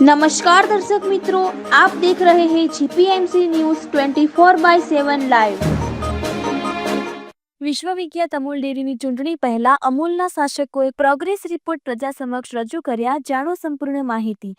નમસ્કાર દર્શક મિત્રો આપ દેખ રહે હે જીપીએમસી ન્યૂઝ 24 બાય 7 લાઈવ વિશ્વવિખ્યાત અમૂલ ડેરીની ચૂંટણી પહેલા અમૂલના શાસકોએ પ્રોગ્રેસ રિપોર્ટ પ્રજા સમક્ષ રજૂ કર્યા. જાણો સંપૂર્ણ માહિતી.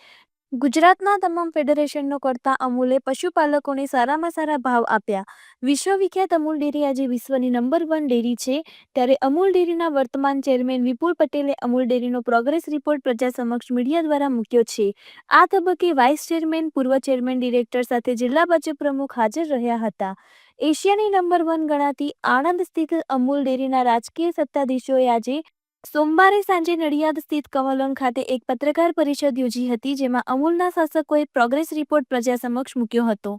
ગુજરાતના તમામ ફેડરેશનનો કરતા અમૂલે પશુપાલકોને સારામાં સારા ભાવ આપ્યા. વિશ્વવિખ્યાત અમૂલ ડેરી આજે વિશ્વની નંબર વન ડેરી છે. ત્યારે અમૂલ ડેરીના વર્તમાન ચેરમેન વિપુલ પટેલે અમૂલ ડેરીનો પ્રોગ્રેસ રિપોર્ટ પ્રજા સમક્ષ મીડિયા દ્વારા મૂક્યો છે. આ તબક્કે વાઇસ ચેરમેન પૂર્વ ચેરમેન ડિરેક્ટર સાથે જિલ્લા ભાજપ પ્રમુખ હાજર રહ્યા હતા. એશિયાની નંબર વન ગણાતી આણંદ સ્થિત અમૂલ ડેરીના રાજકીય સત્તાધીશોએ આજે સોમવારે સાંજે નડિયાદ સ્થિત કમલમ ખાતે એક પત્રકાર પરિષદ યોજી હતી, જેમાં અમૂલના શાસકોએ પ્રોગ્રેસ રિપોર્ટ પ્રજા સમક્ષ મૂક્યો હતો.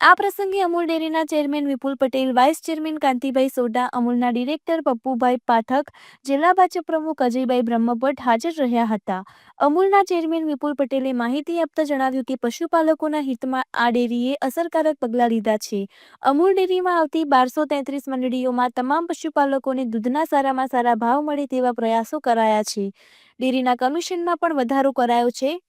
આ પ્રસંગે અમૂલ ડેરીના chairman Vipul Patel vice chairman Kantibhai Sodha, અમૂલના director Pappubhai Pathak, જિલ્લા ભાજપ પ્રમુખ અજયભાઈ બ્રહ્મભટ્ટ હાજર રહ્યા હતા. અમૂલના ચેરમેન વિપુલ પટેલે માહિતી આપતા જણાવ્યું કે પશુપાલકોના હિતમાં આ ડેરીએ અસરકારક પગલાં લીધા છે. અમૂલ ડેરીમાં આવતી બારસો તેત્રીસ મંડળીઓમાં તમામ પશુપાલકોને દૂધના સારામાં સારા ભાવ મળે તેવા પ્રયાસો કરાયા છે. ડેરીના કમિશનમાં પણ વધારો કરાયો છે.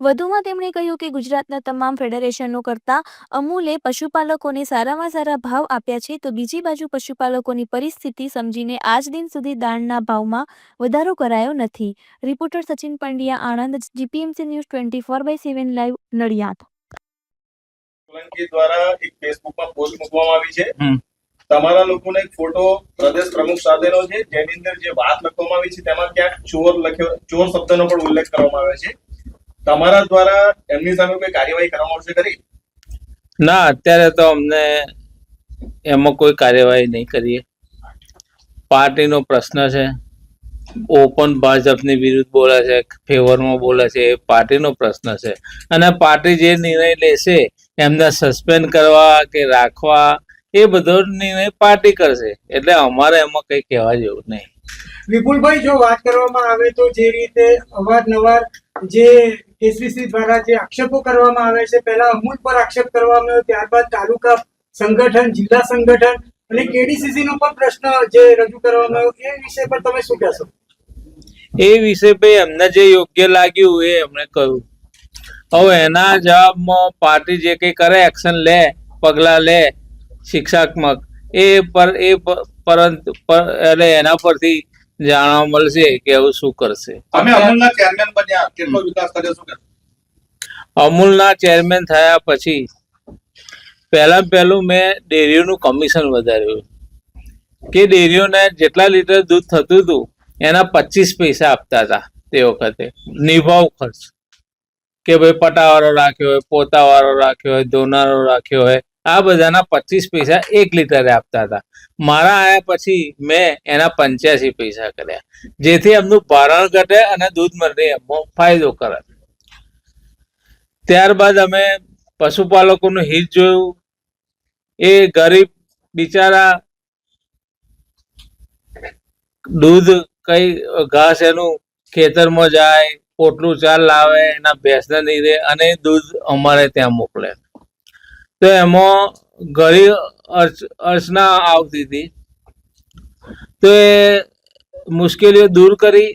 વધુમાં તેમણે કહ્યું કે ગુજરાતના તમામ ફેડરેશનો કરતા અમૂલે પશુપાલકોને સારામાં સારા ભાવ આપ્યા છે. તો બીજી બાજુ પશુપાલકોની પરિસ્થિતિ સમજીને આજ દિન સુધી દાણના ભાવમાં વધારો કરાયો નથી. Reporter Sachin Pandya Anand GPMC news twenty four by seven live Nadiad. દ્વારા એક ફેસબુકમાં પોસ્ટ મૂકવામાં આવી છે. તમારા લોકોનો એક ફોટો પ્રદેશ પ્રમુખ સાથેનો છે, જેની અંદર જે વાત લખવામાં આવી છે, તેમાં ક્યાંક ચોર લખ્યો, ચોર શબ્દનો પણ ઉલ્લેખ કરવામાં આવ્યો છે. તમારા દ્વારા એમની સામે કોઈ કાર્યવાહી કરવામાં આવશે ખરી? ના, અત્યારે તો અમને એમાં કોઈ કાર્યવાહી નહીં કરીએ. પાર્ટીનો પ્રશ્ન છે. ઓપન ભાજપની વિરુદ્ધ બોલે છે, ફેવરમાં બોલે છે, એ પાર્ટીનો પ્રશ્ન છે. અને પાર્ટી જે નિર્ણય લેશે, એમને સસ્પેન્ડ કરવા કે રાખવા એ બધો નિર્ણય પાર્ટી કરશે. એટલે અમારે એમાં કંઈ કહેવા જેવું નહીં. વિપુલભાઈ જો વાત કરવામાં આવે તો જે રીતે અવારનવાર જે કેસીસી દ્વારા જે આક્ષેપો કરવામાં આવે છે પહેલા અમૂલ પર આક્ષેપ કરવામાં આવ્યો ત્યારબાદ તાલુકા સંગઠન જિલ્લા સંગઠન અને કેડીસીસી નો પણ પ્રશ્ન જે રજૂ કરવામાં આવ્યો એ વિષય પર તમે શું કહેશો? એ વિશે ભાઈ એમને જે યોગ્ય લાગ્યું એ એમણે કહ્યું. હવે એના જવાબમાં પાર્ટી જે કંઈ કરે એક્શન લે પગલાં લે શિક્ષાત્મક. એ પર એ પરંતુ એટલે એના પરથી જાણવા મળશે કે હવે શું કરશે. અમે અમૂલના ચેરમેન બન્યા. કેટલો વિકાસ કર્યો શું અમૂલના ચેરમેન થયા પછી પહેલા પહેલું મેં ડેરીઓનું કમિશન વધાર્યું. કે ડેરીઓને જેટલા લીટર દૂધ થતું હતું એના પચીસ પૈસા આપતા હતા તે વખતે. નિભાવ ખર્ચ. કે ભાઈ પટાવાળો રાખ્યો હોય પોતાવાળો રાખ્યો હોય ધોનારો રાખ્યો હોય આ બધાના પચીસ પૈસા એક લીટરે આપતા હતા. મારા આયા પછી મેં એના પંચ્યાસી પૈસા કર્યા. જેથી એમનું ભારણ ઘટે અને દૂધ મળે ફાયદો કરે. ત્યારબાદ અમે પશુપાલકોનું હિત જોયું. એ ગરીબ બિચારા દૂધ કઈ ઘાસ એનું ખેતરમાં જાય, પોટલું ચાલ લાવે, એના ભેંસને નીરે અને દૂધ અમારે ત્યાં મોકલે. તો એમાં ઘણી અર્ચના આવતી હતી. તો એ મુશ્કેલીઓ દૂર કરી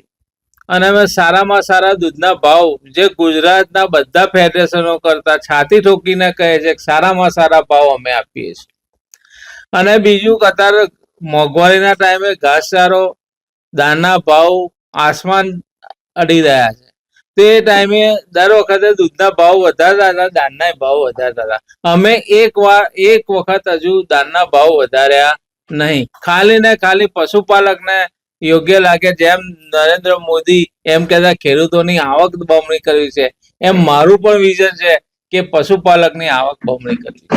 અને અમે સારામાં સારા દૂધના ભાવ જે ગુજરાતના બધા ફેડરેશનો કરતા છાતી ઠોકીને કહે છે કે સારામાં સારા ભાવ અમે આપીએ છીએ. અને બીજું કતાર મોંઘવારીના ટાઈમે ઘાસચારો દાનના ભાવ આસમાન અડી રહ્યા છે. તે ટાઈમે દર વખતે દૂધના ભાવ વધારતા હતા દાનના ભાવ વધારતા હતા. અમે એક વાર એક વખત હજુ દાનના ભાવ વધાર્યા નહીં. ખાલી ને ખાલી પશુપાલકને યોગ્ય લાગે જેમ નરેન્દ્ર મોદી એમ કહેતા ખેડૂતોની આવક બમણી કરવી છે. એમ મારું પણ વિઝન છે કે પશુપાલકની આવક બમણી કરવી.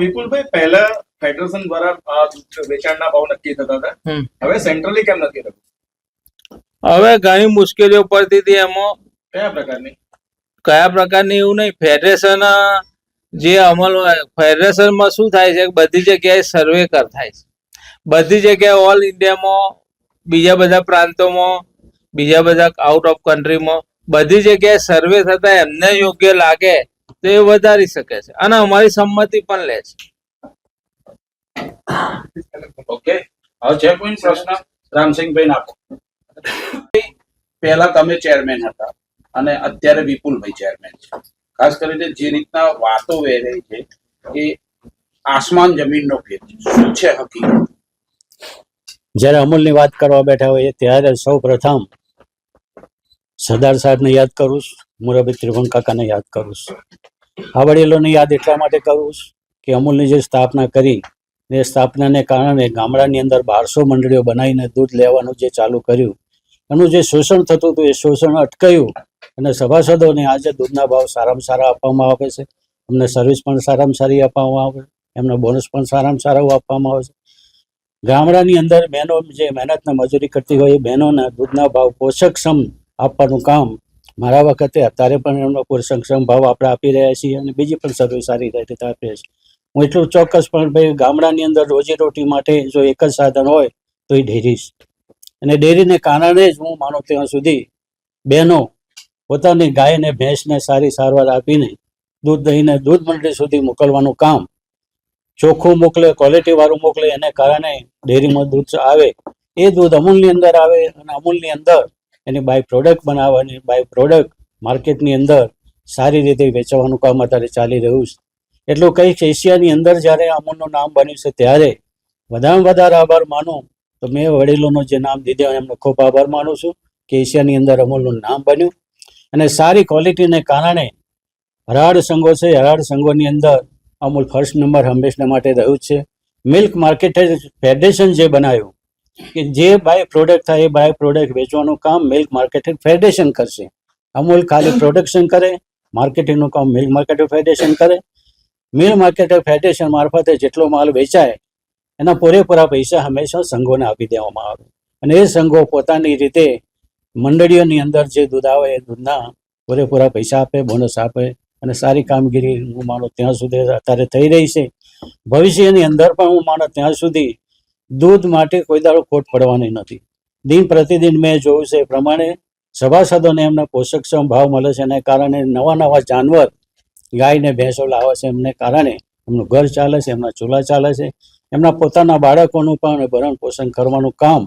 વિપુલભાઈ પહેલા ફેડરેશન દ્વારા વેચાણના ભાવ નક્કી થતા હતા. હવે સેન્ટ્રલી કેમ નથી થતું? હવે ઘણી મુશ્કેલીઓ પડતી હતી એમાં. કયા પ્રકારની? કયા પ્રકારની એવું નહીં. ફેડરેશન જે અમલ ફેડરેશનમાં શું થાય છે બધી જગ્યાએ સર્વે કર થાય છે. બધી જગ્યાએ ઓલ ઇન્ડિયામાં બીજા બધા પ્રાંતોમાં બીજા બધા આઉટ ઓફ કન્ટ્રીમાં બધી જગ્યાએ સર્વે થતા એમને યોગ્ય લાગે તો એ વધારી શકે છે. અને અમારી સંમતિ પણ લે છે. ઓકે. હવે છે કોઈ પ્રશ્ન રામસિંહભાઈ નાખો. પહેલા તમે ચેરમેન હતા. અને અત્યારે વિપુલભાઈ ચેરમેન છે. ખાસ કરીને જે રીતના વાતો વહેરાઈ છે એ આસમાન જમીનનો છે. શું છે હકીકત? જ્યારે અમૂલની વાત કરવા બેઠા હોય ત્યારે સૌ પ્રથમ સરદાર સાહેબને યાદ કરું છું, મુરબી ત્રિભુવન કાકાને યાદ કરું છું. આ વડીલોને યાદ એટલા માટે કરું છું કે અમૂલની જે સ્થાપના કરી એ સ્થાપનાને કારણે ગામડાની અંદર બારસો મંડળીઓ બનાવીને દૂધ લેવાનું જે ચાલુ કર્યું, એનું જે શોષણ થતું હતું એ શોષણ અટકાયું અને સભાસદોને આજે દૂધના ભાવ સારામાં સારા આપવામાં આવે છે. અમને સર્વિસ પણ સારામાં સારી આપવામાં આવે એમનો બોનસ પણ સારામાં સારું આપવામાં આવે છે. ગામડાની અંદર બહેનો જે મહેનતને મજૂરી કરતી હોય એ બહેનોના દૂધના ભાવ પોષકક્ષમ આપવાનું કામ મારા વખતે અત્યારે પણ એમનો પોષકક્ષમ ભાવ આપણે આપી રહ્યા છીએ અને બીજી પણ સર્વિસ સારી રીતે આપીએ છીએ હું એટલું ચોક્કસ પણ ભાઈ ગામડાની અંદર રોજીરોટી માટે જો એક જ સાધન હોય તો એ ડેરી અને ડેરીને કારણે જ હું માનું ત્યાં સુધી બહેનો પોતાની ગાય ને ભેંસને સારી સારવાર આપીને દૂધ દહીંને દૂધ મંડળી સુધી મોકલવાનું કામ. ચોખ્ખું મોકલે ક્વોલિટી વાળું મોકલે, એને કારણે ડેરીમાં દૂધ આવે. એ દૂધ અમૂલની અંદર આવે અને અમૂલની અંદર એની બાય પ્રોડક્ટ બનાવવાની બાય પ્રોડક્ટ માર્કેટની અંદર સારી રીતે વેચવાનું કામ અત્યારે ચાલી રહ્યું છે. એટલું કહીશ, એશિયાની અંદર જ્યારે અમૂલનું નામ બન્યું છે ત્યારે વધારે વધારે આભાર માનું. તો મેં વડીલોનું જે નામ દીધું એમનો ખૂબ આભાર માનું છું કે એશિયાની અંદર અમૂલનું નામ બન્યું. અને સારી ક્વોલિટીને કારણે હરાડ સંઘો છે હરાડ સંઘોની અંદર અમૂલ ફર્સ્ટ નંબર હંમેશના માટે રહ્યું છે. મિલ્ક માર્કેટ ફેડરેશન જે બનાવ્યું કે જે બાય પ્રોડક્ટ થાય એ બાય પ્રોડક્ટ વેચવાનું કામ મિલ્ક માર્કેટિંગ ફેડરેશન કરશે. અમૂલ ખાલી પ્રોડક્શન કરે, માર્કેટિંગનું કામ મિલ્ક માર્કેટિંગ ફેડરેશન કરે. મિલ્ક માર્કેટ ફેડરેશન મારફતે જેટલો માલ વેચાય, એના પૂરેપૂરા પૈસા હંમેશા સંઘોને આપી દેવામાં આવે. અને એ સંઘો પોતાની રીતે મંડળીઓની અંદર જે દૂધ આવે એ દૂધના પૂરેપૂરા પૈસા આપે બોનસ આપે અને સારી કામગીરી હું માનું ત્યાં સુધી અત્યારે થઈ રહી છે. ભવિષ્યની અંદર પણ હું માનું ત્યાં સુધી દૂધ માટે કોઈ દાડો ખોટ પડવાની નથી. દિન પ્રતિદિન મેં જોયું છે એ પ્રમાણે સભાસદોને એમને પોષકક્ષમ ભાવ મળે છે એને કારણે નવા નવા જાનવર, ગાયને, ભેંસો લાવે છે એમને કારણે એમનું ઘર ચાલે છે, એમના ચૂલા ચાલે છે. એમના પોતાના બાળકોનું પણ ભરણ પોષણ કરવાનું કામ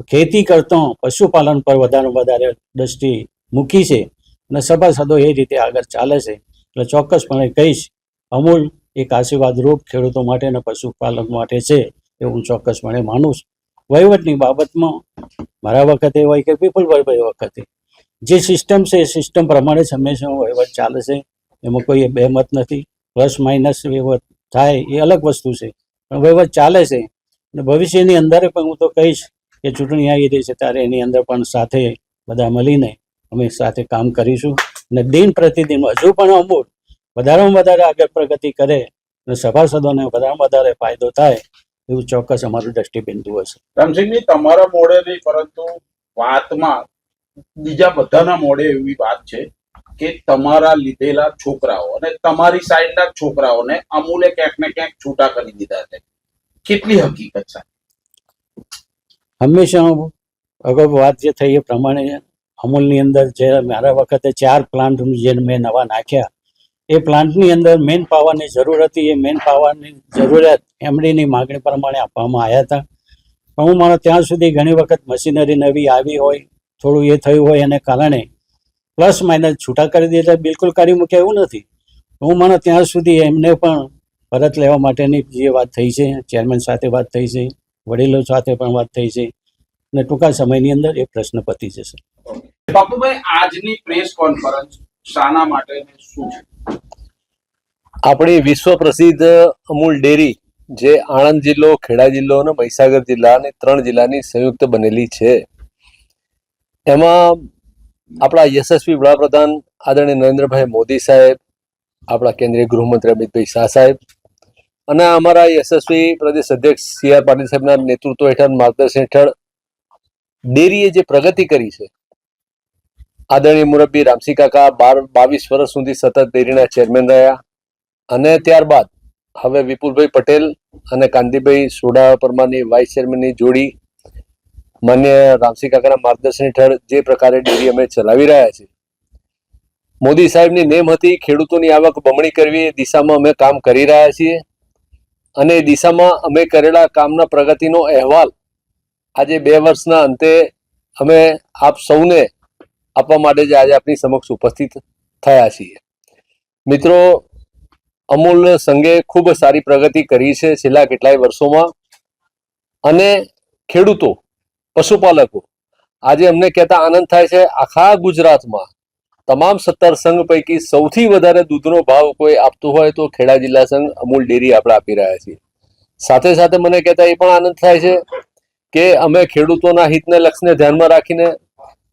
ખેતી કરતો પશુપાલન પર વધારે વધારે દ્રષ્ટિ મૂકી છે અને સભાસદો એ રીતે આગળ ચાલે છે. એટલે ચોક્કસપણે કહીશ, અમૂલ એક આશીર્વાદરૂપ ખેડૂતો માટે અને પશુપાલન માટે છે એ હું ચોક્કસપણે માનું છું. વહીવટની બાબતમાં મારા વખતે હોય કે પીપલભાઈ વખતે, જે સિસ્ટમ છે એ સિસ્ટમ પ્રમાણે જ હંમેશા વહીવટ ચાલે છે. એમાં કોઈ બેમત નથી, પ્લસ માઇનસ વહીવટ થાય એ અલગ વસ્તુ છે. પણ વહીવટ ચાલે છે. અને ભવિષ્યની અંદર પણ હું તો કહીશ કે ચૂંટણી આવી રહી છે, ત્યારે એની અંદર પણ સાથે બધા મળીને અમે સાથે કામ કરીશું અને દિન પ્રતિદિન હજુ પણ અમૂલ વધારેમાં વધારે આગળ પ્રગતિ કરે અને સભાસદોને વધારેમાં વધારે ફાયદો થાય એવું ચોક્કસ અમારું દ્રષ્ટિબિંદુ હશે. રામસિંહજી, તમારા મોડે નહીં, પરંતુ વાતમાં બીજા બધાના મોડે એવી વાત છે કે તમારા લીધેલા છોકરાઓ અને તમારી સાઈડના છોકરાઓને અમૂલે ક્યાંક ને ક્યાંક છૂટા કરી દીધા છે. કેટલી હકીકત છે હંમેશા અગાઉ વાત જે થઈ એ પ્રમાણે અમૂલની અંદર જે મારા વખતે ચાર પ્લાન્ટ જે મેં નવા નાખ્યા, એ પ્લાન્ટની અંદર મેન પાવરની જરૂર હતી, એ મેન પાવરની જરૂરિયાત એમડીની માગણી પ્રમાણે આપવામાં આવ્યા હતા. પણ હું મારો ત્યાં સુધી ઘણી વખત મશીનરી નવી આવી હોય, થોડું એ થયું હોય એને કારણે પ્લસ માઇનસ છૂટા કરી દીધા બિલકુલ કરી મૂક્યા એવું નથી. હું મારા ત્યાં સુધી એમને પણ પરત લેવા માટેની જે વાત થઈ છે ચેરમેન સાથે વાત થઈ છે વડીલો સાથે પણ વાત થઈ છે. અને ટૂંકા સમયની અંદર એ પ્રશ્ન પતી જશે. બાપુભાઈ આજની પ્રેસ કોન્ફરન્સ શાના માટે શું છે? આપણી વિશ્વ પ્રસિદ્ધ અમૂલ ડેરી જે આણંદ જિલ્લો ખેડા જિલ્લો અને મહીસાગર જિલ્લા અને ત્રણ જિલ્લાની સંયુક્ત બનેલી છે. એમાં આપણા યશસ્વી વડાપ્રધાન આદરણીય નરેન્દ્રભાઈ મોદી સાહેબ આપણા કેન્દ્રીય ગૃહમંત્રી અમિતભાઈ શાહ સાહેબ અને અમારા યશસ્વી પ્રદેશ અધ્યક્ષ સી આર પાટીલ સાહેબના નેતૃત્વ હેઠળ માર્ગદર્શન હેઠળ ડેરીએ જે પ્રગતિ કરી છે, આદરણીય મુરબ્બી રામસિંહ કાકા બાર, બાવીસ વર્ષ સુધી સતત ડેરીના ચેરમેન રહ્યા અને ત્યારબાદ હવે વિપુલભાઈ પટેલ અને કાંતિભાઈ સોડા પરમારની વાઇસ ચેરમેનની જોડી માન્ય રામસિંહ કાકાના માર્ગદર્શન હેઠળ જે પ્રકારે ડેરી અમે ચલાવી રહ્યા છીએ. મોદી સાહેબની નેમ હતી ખેડૂતોની આવક બમણી કરવી, એ દિશામાં અમે કામ કરી રહ્યા છીએ. અને દિશામાં અમે કરેલા કામના પ્રગતિનો અહેવાલ આજે બે વર્ષના અંતે અમે આપ સૌને આપવા માટે જ આજે આપની સમક્ષ ઉપસ્થિત થયા છીએ. મિત્રો, અમૂલ સંઘે ખૂબ સારી પ્રગતિ કરી છે છેલ્લા કેટલાય વર્ષોમાં અને ખેડૂતો, પશુપાલકો, આજે અમને કહેતા આનંદ થાય છે આખા ગુજરાતમાં તમામ સત્તર સંઘ પૈકી સૌથી વધારે દૂધનો ભાવ કોઈ આપતું હોય તો ખેડા જિલ્લા સંઘ અમૂલ ડેરી આપણે આપી રહ્યા છીએ સાથે સાથે મને કહેતા એ પણ આનંદ થાય છે કે અમે ખેડૂતોના હિતને લક્ષ્યને ધ્યાનમાં રાખીને,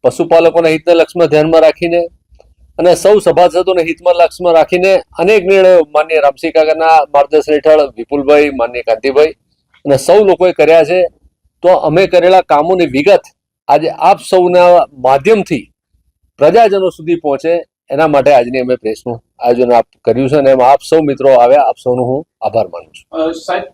પશુપાલકોના હિતને લક્ષમાં ધ્યાનમાં રાખીને અને સૌ સભાસદોને હિતમાં લક્ષમાં રાખીને અનેક નિર્ણયો માન્ય રામસિંહ કાકાના માર્ગદર્શન હેઠળ, વિપુલભાઈ, માન્ય કાંતિભાઈ અને સૌ લોકોએ કર્યા છે. તો અમે કરેલા કામોની વિગત આજે આપ સૌના માધ્યમથી પ્રજાજનો સુધી પહોંચે, એના માટે આજની અમે પ્રેસનું આયોજન આપ કર્યું છે અને એમાં આપ સૌ મિત્રો આવ્યા, આપ સૌનો હું આભાર માનું છું. સાહેબ,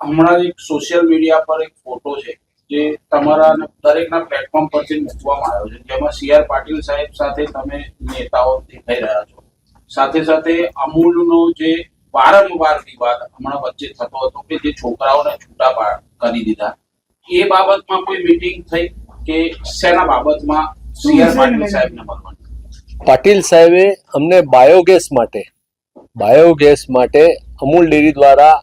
હમણાં એક સોશિયલ મીડિયા પર એક ફોટો છે જે તમારા દરેકના પ્લેટફોર્મ પરથી મૂકવામાં આવ્યો છે. જેમાં સી આર પાટીલ સાહેબ સાથે તમે નેતાઓ દેખાઈ રહ્યા છો. સાથે સાથે અમૂલનો જે વારંવાર વિવાદ હમણાં વચ્ચે થતો હતો કે જે છોકરાઓને છૂટા કરી દીધા. એ બાબતમાં કોઈ મીટિંગ થઈ કે શેના બાબતમાં પાટીલ સાહેબે અમને બાયોગેસ માટે બાયોગેસ માટે અમૂલ ડેરી દ્વારા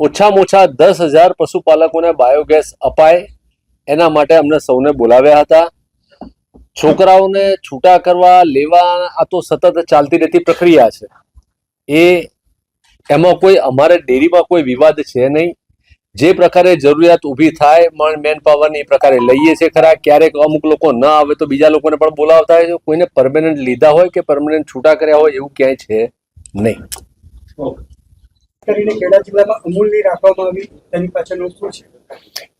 ઓછામાં ઓછા દસ હજાર પશુપાલકોને બાયોગેસ અપાય એના માટે અમને સૌને બોલાવ્યા હતા. છોકરાઓને છૂટા કરવા લેવા આ તો સતત ચાલતી રહેતી પ્રક્રિયા છે. એ એમાં કોઈ અમારે ડેરીમાં કોઈ વિવાદ છે નહીં. જે પ્રકારે જરૂરિયાત ઊભી થાય મેન પાવરની ની પ્રકારે લઈએ છે ખરા. ક્યારેક અમુક લોકો ન આવે તો બીજા લોકોને પણ બોલાવતા હોય છે. કોઈને પરમેનન્ટ લીધા હોય કે પરમેનન્ટ છૂટા કર્યા હોય એવું ક્યાંય છે નહીં. કરીને ખેડા જિલ્લામાં અમૂલની રાખવામાં આવી. તેની પાછળનું શું છે?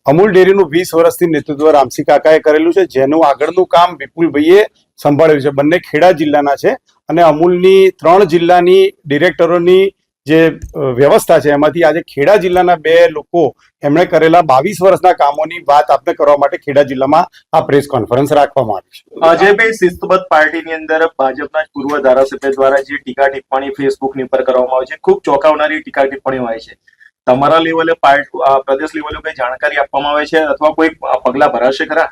અમૂલ ડેરીનું વીસ વર્ષથી નેતૃત્વ રામસિંહ કાકાએ કરેલું છે. જેનું આગળનું કામ વિપુલભાઈએ સંભાળ્યું છે. બંને ખેડા જિલ્લાના છે અને અમૂલની ત્રણ જિલ્લાની ડિરેક્ટરોની જે વ્યવસ્થા છે, એમાંથી આજે ખેડા જિલ્લાના બે લોકો એમણે કરેલા બાવીસ વર્ષના કામોની વાત આપને કરવા માટે ખેડા જિલ્લામાં આ પ્રેસ કોન્ફરન્સ રાખવામાં આવી છે. અજયભાઈ શિસ્તબદ્ધ પાર્ટીની અંદર ભાજપના પૂર્વ ધારાસભ્ય દ્વારા જે ટીકા ટિપ્પણી ફેસબુકની ઉપર કરવામાં આવે છે, ખૂબ ચોંકાવનારી ટીકા ટિપ્પણીઓ હોય છે. તમારા લેવલે પાર્ટ પ્રદેશ લેવલે કઈ જાણકારી આપવામાં આવે છે અથવા કોઈ પગલાં ભરાશે ખરા?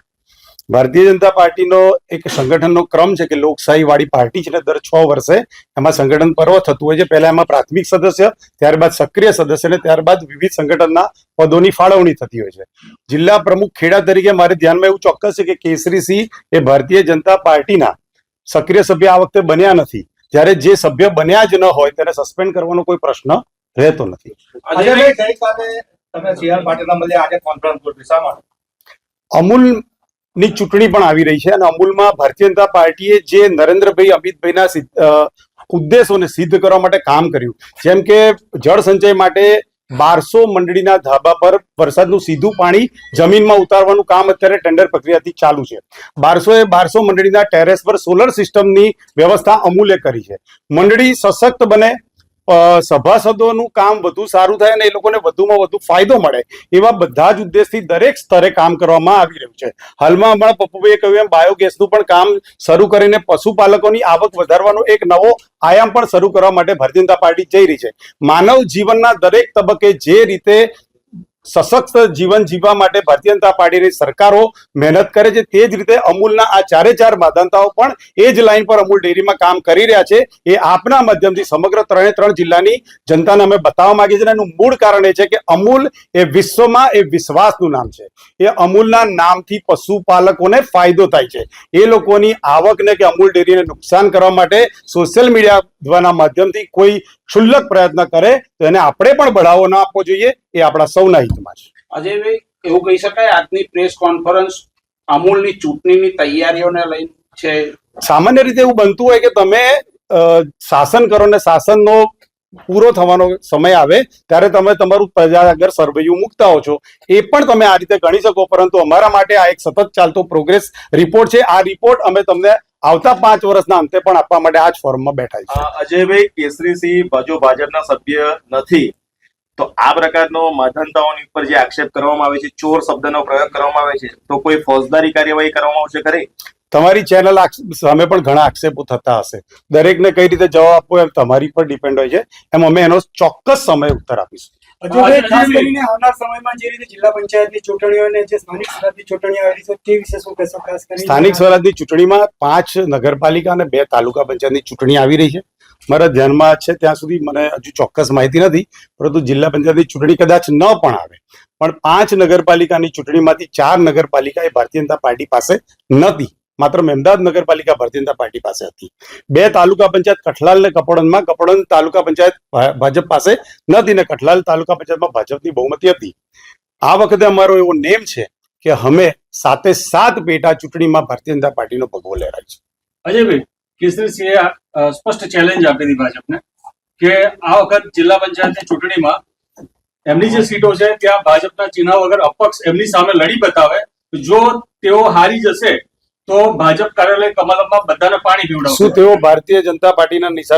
ભારતીય જનતા પાર્ટીનો એક સંગઠનનો ક્રમ છે કે લોકશાહી વાળી પાર્ટી છે દર છ વર્ષે એમાં સંગઠન પર્વ થતું હોય છે. પહેલા એમાં પ્રાથમિક સદસ્ય ત્યારબાદ સક્રિય સદસ્ય અને ત્યારબાદ વિવિધ સંગઠનના પદોની ફાળવણી થતી હોય છે. જિલ્લા પ્રમુખ ખેડા તરીકે મારે ધ્યાનમાં એવું ચોક્કસ છે કે કેસરીસિંહ એ ભારતીય જનતા પાર્ટીના સક્રિય સભ્ય આ વખતે બન્યા નથી. જ્યારે જે સભ્ય બન્યા જ ન હોય તેને સસ્પેન્ડ કરવાનો કોઈ પ્રશ્ન રહેતો નથી. તમે સી પાટીલના આજે કોન્ફરન્સ શા માટે? અમૂલની ચૂંટણી પણ આવી રહી છે અને અમૂલમાં ભારતીય જનતા પાર્ટીએ જે નરેન્દ્રભાઈ અમિતભાઈના ઉદ્દેશોને સિદ્ધ કરવા માટે કામ કર્યું, જેમ કે જળ સંચય માટે બારસો મંડળીના ધાબા પર વરસાદનું સીધું પાણી જમીનમાં ઉતારવાનું કામ અત્યારે ટેન્ડર પ્રક્રિયાથી ચાલુ છે. બારસો એ બારસો મંડળીના ટેરેસ પર સોલર સિસ્ટમની વ્યવસ્થા અમૂલે કરી છે. મંડળી સશક્ત બને સભાસદોનું કામ વધુ સારું થાય અને એ લોકોને વધુમાં વધુ ફાયદો મળે, એવા બધા જ ઉદ્દેશથી દરેક સ્તરે કામ કરવામાં આવી રહ્યું છે. હાલમાં હમણાં પપ્પુભાઈએ કહ્યું એમ, બાયોગેસનું પણ કામ શરૂ કરીને પશુપાલકોની આવક વધારવાનો એક નવો આયામ પણ શરૂ કરવા માટે ભારતીય જનતા પાર્ટી જઈ રહી છે. માનવ જીવનના દરેક તબક્કે જે રીતે સશક્ત જીવન જીવવા માટે ભારતીય જનતા પાર્ટીની સરકારો મહેનત કરે છે. તે જ રીતે અમૂલના આ ચારે ચાર માધનતાઓ પણ એ જ લાઈન પર અમૂલ ડેરીમાં કામ કરી રહ્યા છે. એ આપના માધ્યમથી સમગ્ર ત્રણે ત્રણ જિલ્લાની જનતાને અમે બતાવવા માંગીએ છીએ એનું મૂળ કારણ એ છે કે અમૂલ એ વિશ્વમાં એ વિશ્વાસનું નામ છે. એ અમૂલના નામથી પશુપાલકોને ફાયદો થાય છે. એ લોકોની આવકને કે અમૂલ ડેરીને નુકસાન કરવા માટે સોશિયલ મીડિયા દ્વારા માધ્યમથી કોઈ ક્ષુલ્લક પ્રયત્ન કરે તો એને આપણે પણ બઢાવો ન આપવો જોઈએ. એ આપણા સૌના હિતમાં છે. અજયભાઈ એવું કહી શકાય આજની પ્રેસ કોન્ફરન્સ અમૂલની ચૂંટણીની તૈયારીઓને લઈને છે. સામાન્ય રીતે એવું બનતું હોય કે તમે શાસન કરો ને શાસનનો પૂરો થવાનો સમય આવે ત્યારે તમે તમારું પ્રજા આગળ સર્વૈયું મૂકતા હો છો. એ પણ તમે આ રીતે ગણી શકો પરંતુ અમારા માટે આ એક સતત ચાલતો પ્રોગ્રેસ રિપોર્ટ છે. આ રિપોર્ટ અમે તમને આવતા પાંચ વર્ષના અંતે પણ આપવા માટે આ જ ફોર્મમાં બેઠા છે અજયભાઈ કેસરીસિંહ બાજુ ભાજપના સભ્ય નથી. તો આ પ્રકારનો માધનતાઓની ઉપર જે આક્ષેપ કરવામાં આવે છે ચોર શબ્દનો પ્રયોગ કરવામાં આવે છે તો કોઈ ફોજદારી કાર્યવાહી કરવામાં આવશે ખરી? તમારી ચેનલ સામે પણ ઘણા આક્ષેપો થતા હશે. દરેકને કઈ રીતે જવાબ આપવો એમ તમારી પર ડિપેન્ડ હોય છે. એમ અમે એનો ચોક્કસ સમય ઉત્તર આપીશું. ખાસ કરીને આવનાર સમયમાં જે રીતે જિલ્લા પંચાયતની ચૂંટણીઓ અને જે સ્થાનિક સ્વરાજની ચૂંટણીઓ આવી છે તે વિશે શું કહેશો? ખાસ કરીને સ્થાનિક સ્વરાજની ચૂંટણીમાં પાંચ નગરપાલિકા અને બે તાલુકા પંચાયતની ચૂંટણી આવી રહી છે. મારા ધ્યાનમાં છે, ત્યાં સુધી મને હજુ ચોક્કસ માહિતી નથી, પરંતુ જિલ્લા પંચાયતની ચૂંટણી કદાચ ન પણ આવે. પણ પાંચ નગરપાલિકાની ચૂંટણીમાંથી ચાર નગરપાલિકા એ ભારતીય જનતા પાર્ટી પાસે નથી. માત્ર અમદાવાદ નગરપાલિકા ભારતીય જનતા પાર્ટી પાસે હતી. બે તાલુકા પંચાયત, કઠલાલ ને કપડનમાં, કપડન તાલુકા પંચાયત ભાજપ પાસે નથી ને કઠલાલ તાલુકા પંચાયતમાં ભાજપની બહુમતી હતી. આ વખતે અમારો એવો નેમ છે કે અમે સાતે સાત પેટા ચૂંટણીમાં ભારતીય જનતા પાર્ટીનો ભગવો લહેરાય છે. અજયભાઈ કેસરીસિંહે સ્પષ્ટ ચેલેન્જ આપી હતી ભાજપને કે આ વખત જિલ્લા પંચાયતની ચૂંટણીમાં એમની જે સીટો છે, ત્યાં ભાજપના ચિહ્ન વગર અપક્ષ એમની સામે લડી બતાવે જો તેઓ હારી જશે, તો ભાજપ કાર્યાલય કમલમમાં બધાને પાણી પીવડાવશે. તેઓ ભારતીય જનતા પાર્ટીના નિશાન